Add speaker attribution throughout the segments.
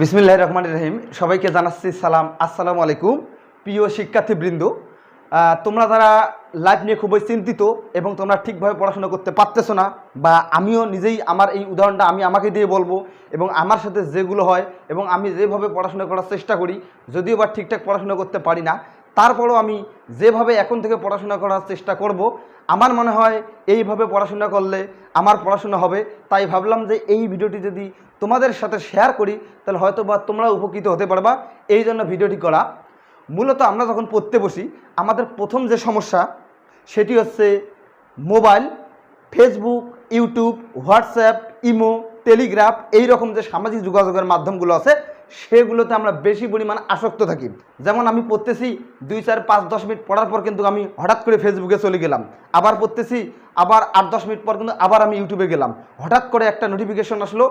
Speaker 1: বিসমিল্লাহ রহমান রহিম। সবাইকে জানাচ্ছি সালাম। আসসালামু আলাইকুম। প্রিয় শিক্ষার্থীবৃন্দ তোমরা যারা লাইফ নিয়ে খুবই চিন্তিত এবং তোমরা ঠিকভাবে পড়াশোনা করতে পারতেছো না, বা আমিও নিজেই আমার এই উদাহরণটা আমি আমাকে দিয়ে বলব এবং আমার সাথে যেগুলো হয় এবং আমি যেভাবে পড়াশোনা করার চেষ্টা করি, যদিও বা ঠিকঠাক পড়াশোনা করতে পারি না, তারপরও আমি যেভাবে এখন থেকে পড়াশোনা করার চেষ্টা করব আমার মনে হয় এইভাবে পড়াশোনা করলে আমার পড়াশোনা হবে। তাই ভাবলাম যে এই ভিডিওটি যদি তোমাদের সাথে শেয়ার করি, তাহলে হয়তো বা তোমরা উপকৃত হতে পারবা। এই জন্য ভিডিওটি করা। মূলত আমরা যখন পড়তে বসি, আমাদের প্রথম যে সমস্যা, সেটি হচ্ছে mobile Facebook YouTube WhatsApp imo telegraph এই রকম যে সামাজিক যোগাযোগের মাধ্যমগুলো আছে সেগুলোতে আমরা বেশি পরিমাণ আসক্ত থাকি। যেমন আমি পড়তেছি দুই, চার, পাঁচ, দশ মিনিট পড়ার পর কিন্তু আমি হঠাৎ করে ফেসবুকে চলে গেলাম। আবার পড়তেছি, আবার আট, দশ মিনিট পর কিন্তু আবার আমি ইউটিউবে গেলাম। হঠাৎ করে একটা নোটিফিকেশন আসলো,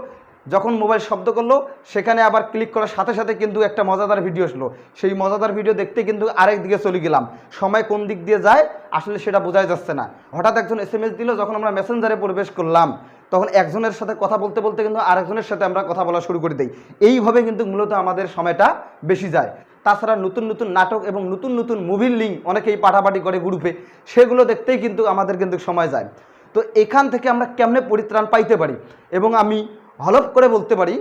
Speaker 1: যখন মোবাইল শব্দ করল, সেখানে আবার ক্লিক করার সাথে সাথে কিন্তু একটা মজাদার ভিডিও আসলো। সেই মজাদার ভিডিও দেখতে কিন্তু আরেক দিকে চলে গেলাম। সময় কোন দিক দিয়ে যায়, আসলে সেটা বোঝাই যাচ্ছে না। হঠাৎ একজন এস এম এস দিল, যখন আমরা মেসেঞ্জারে প্রবেশ করলাম। তখন একজনের সাথে কথা বলতে বলতে কিন্তু আরেকজনের সাথে আমরা কথা বলা শুরু করে দিই। এইভাবে কিন্তু মূলত আমাদের সময়টা বেশি যায়। তাছাড়া নতুন নতুন নাটক এবং নতুন নতুন মুভির লিঙ্ক অনেকেই পাঠাপাঠি করে গ্রুপে সেগুলো দেখতেই কিন্তু আমাদের কিন্তু সময় যায়। তো এখান থেকে আমরা কেমনে পরিত্রাণ পাইতে পারি? এবং আমি হলফ করে বলতে পারি,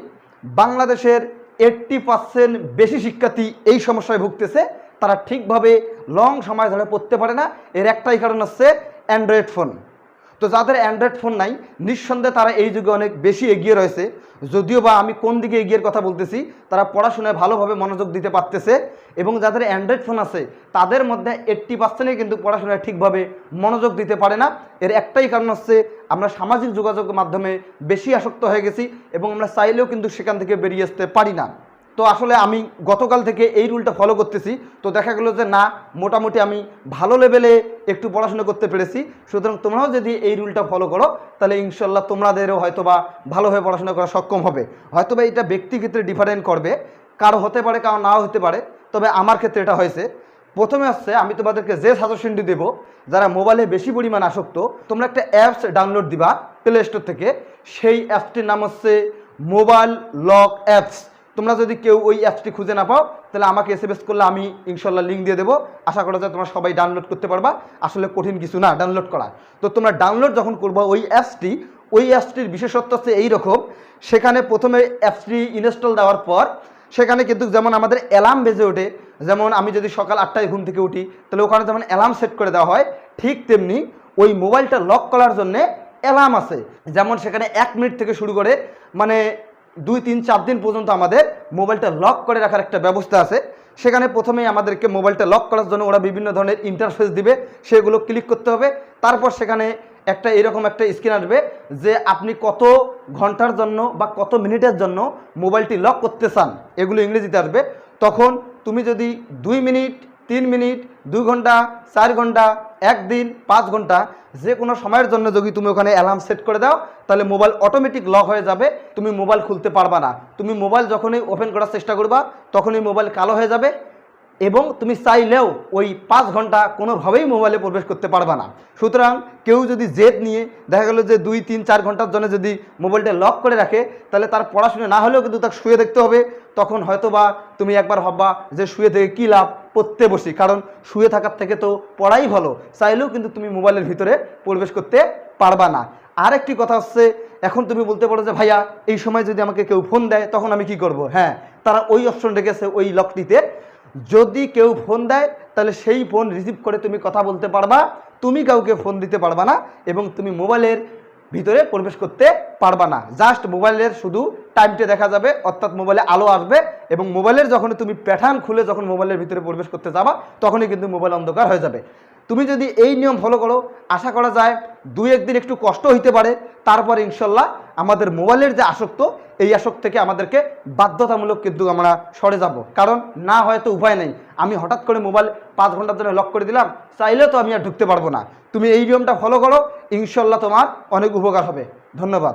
Speaker 1: বাংলাদেশের এইট্টি পার্সেন্ট বেশি শিক্ষার্থী এই সমস্যায় ভুগতেছে। তারা ঠিকভাবে লং সময় ধরে পড়তে পারে না। এর একটাই কারণ হচ্ছে অ্যান্ড্রয়েড ফোন তো যাদের অ্যান্ড্রয়েড ফোন নাই, নিঃসন্দেহে তারা এই যুগে অনেক বেশি এগিয়ে রয়েছে। যদিও বা আমি কোন দিকে এগিয়ে কথা বলতেছি, তারা পড়াশোনায় ভালোভাবে মনোযোগ দিতে পারতেছে এবং যাদের অ্যান্ড্রয়েড ফোন আছে, তাদের মধ্যে এইট্টি পার্সেন্টই কিন্তু পড়াশোনায় ঠিকভাবে মনোযোগ দিতে পারে না। এর একটাই কারণ হচ্ছে, আমরা সামাজিক যোগাযোগের মাধ্যমে বেশি আসক্ত হয়ে গেছি এবং আমরা চাইলেও কিন্তু সেখান থেকে বেরিয়ে আসতে পারি না। তো আসলে আমি গতকাল থেকে এই রুলটা ফলো করতেছি। তো দেখা গেলো যে না, মোটামুটি আমি ভালো লেভেলে একটু পড়াশোনা করতে পেরেছি। সুতরাং তোমরাও যদি এই রুলটা ফলো করো, তাহলে ইনশাল্লাহ তোমাদেরও হয়তো বা ভালোভাবে পড়াশোনা করা সক্ষম হবে। হয়তো বা এটা ব্যক্তিক্ষেত্রে ডিফারেন্ট করবে, কারও হতে পারে, কারও নাও হতে পারে। তবে আমার ক্ষেত্রে এটা হয়েছে। প্রথমে হচ্ছে, আমি তোমাদেরকে যে সাজেশনটি দেবো, যারা মোবাইলে বেশি পরিমাণ আসক্ত, তোমরা একটা অ্যাপস ডাউনলোড দিবা প্লে স্টোর থেকে। সেই অ্যাপসটির নাম হচ্ছে মোবাইল লক অ্যাপস তোমরা যদি কেউ ওই অ্যাপসটি খুঁজে না পাও, তাহলে আমাকে এস করলে আমি ইনশাল্লাহ লিঙ্ক দিয়ে দেবো। আশা করা যায় তোমরা সবাই ডাউনলোড করতে পারবা। আসলে কঠিন কিছু না ডাউনলোড করা। তো তোমরা ডাউনলোড যখন করবা, ওই অ্যাপসটি, ওই অ্যাপসটির বিশেষত্ব হচ্ছে এইরকম, সেখানে প্রথমে অ্যাপসটি ইনস্টল দেওয়ার পর, সেখানে কিন্তু যেমন আমাদের অ্যালার্ম বেজে ওঠে, যেমন আমি যদি সকাল আটটায় ঘুম থেকে উঠি, তাহলে ওখানে যেমন অ্যালার্ম সেট করে দেওয়া হয়, ঠিক তেমনি ওই মোবাইলটা লক করার জন্যে অ্যালার্ম আছে। যেমন সেখানে এক মিনিট থেকে শুরু করে মানে দুই, তিন, চার দিন পর্যন্ত আমাদের মোবাইলটা লক করে রাখার একটা ব্যবস্থা আছে। সেখানে প্রথমেই আমাদেরকে মোবাইলটা লক করার জন্য ওরা বিভিন্ন ধরনের ইন্টারফেস দিবে, সেগুলো ক্লিক করতে হবে। তারপর সেখানে একটা এরকম একটা স্ক্রিন আসবে যে আপনি কত ঘণ্টার জন্য বা কত মিনিটের জন্য মোবাইলটি লক করতে চান, এগুলো ইংরেজিতে আসবে। তখন তুমি যদি দুই মিনিট, তিন মিনিট দুই ঘণ্টা, চার ঘণ্টা একদিন পাঁচ ঘণ্টা যে কোনো সময়ের জন্য যদি তুমি ওখানে অ্যালার্ম সেট করে দাও, তাহলে মোবাইল অটোমেটিক লক হয়ে যাবে, তুমি মোবাইল খুলতে পারবা না। তুমি মোবাইল যখনই ওপেন করার চেষ্টা করবা, তখনই মোবাইল কালো হয়ে যাবে। এবং তুমি চাইলেও ওই পাঁচ ঘণ্টা কোনোভাবেই মোবাইলে প্রবেশ করতে পারবা না। সুতরাং কেউ যদি জেদ নিয়ে, দেখা গেলো যে দুই, তিন, চার ঘণ্টার জন্য যদি মোবাইলটা লক করে রাখে, তাহলে তার পড়াশোনা না হলেও কিন্তু তাকে শুয়ে দেখতে হবে। তখন হয়তো বা তুমি একবার ভাববা যে শুয়ে থেকে কী লাভ? পড়তে বসি। কারণ শুয়ে থাকার থেকে তো পড়াই ভালো। চাইলেও কিন্তু তুমি মোবাইলের ভিতরে প্রবেশ করতে পারবা না। আর একটি কথা হচ্ছে, এখন তুমি বলতে পারো যে, ভাইয়া, এই সময় যদি আমাকে কেউ ফোন দেয়, তখন আমি কি করব? হ্যাঁ তারা ওই অপশন রেখেছে, ওই লকটিতে যদি কেউ ফোন দেয়, তাহলে সেই ফোন রিসিভ করে তুমি কথা বলতে পারবা। তুমি কাউকে ফোন দিতে পারবা না এবং তুমি মোবাইলের ভিতরে প্রবেশ করতে পারবা না। জাস্ট মোবাইলের শুধু টাইমটা দেখা যাবে, অর্থাৎ মোবাইলে আলো আসবে এবং মোবাইলের যখন তুমি প্যাটার্ন খুলে যখন মোবাইলের ভিতরে প্রবেশ করতে যাবা, তখনই কিন্তু মোবাইল অন্ধকার হয়ে যাবে। তুমি যদি এই নিয়ম ফলো করো, আশা করা যায় দুই একদিন একটু কষ্ট হইতে পারে। তারপর ইনশাল্লাহ আমাদের মোবাইলের যে আসক্ত এই আসক থেকে আমাদেরকে বাধ্যতামূলক কিন্তু আমরা সরে যাব। কারণ না হয়তো উপায় নেই। আমি হঠাৎ করে মোবাইল পাঁচ ঘণ্টার জন্য লক করে দিলাম, চাইলে তো আমি আর ঢুকতে পারব না। তুমি এই নিয়মটা ফলো করো ইনশাল্লাহ তোমার অনেক উপকার হবে। ধন্যবাদ।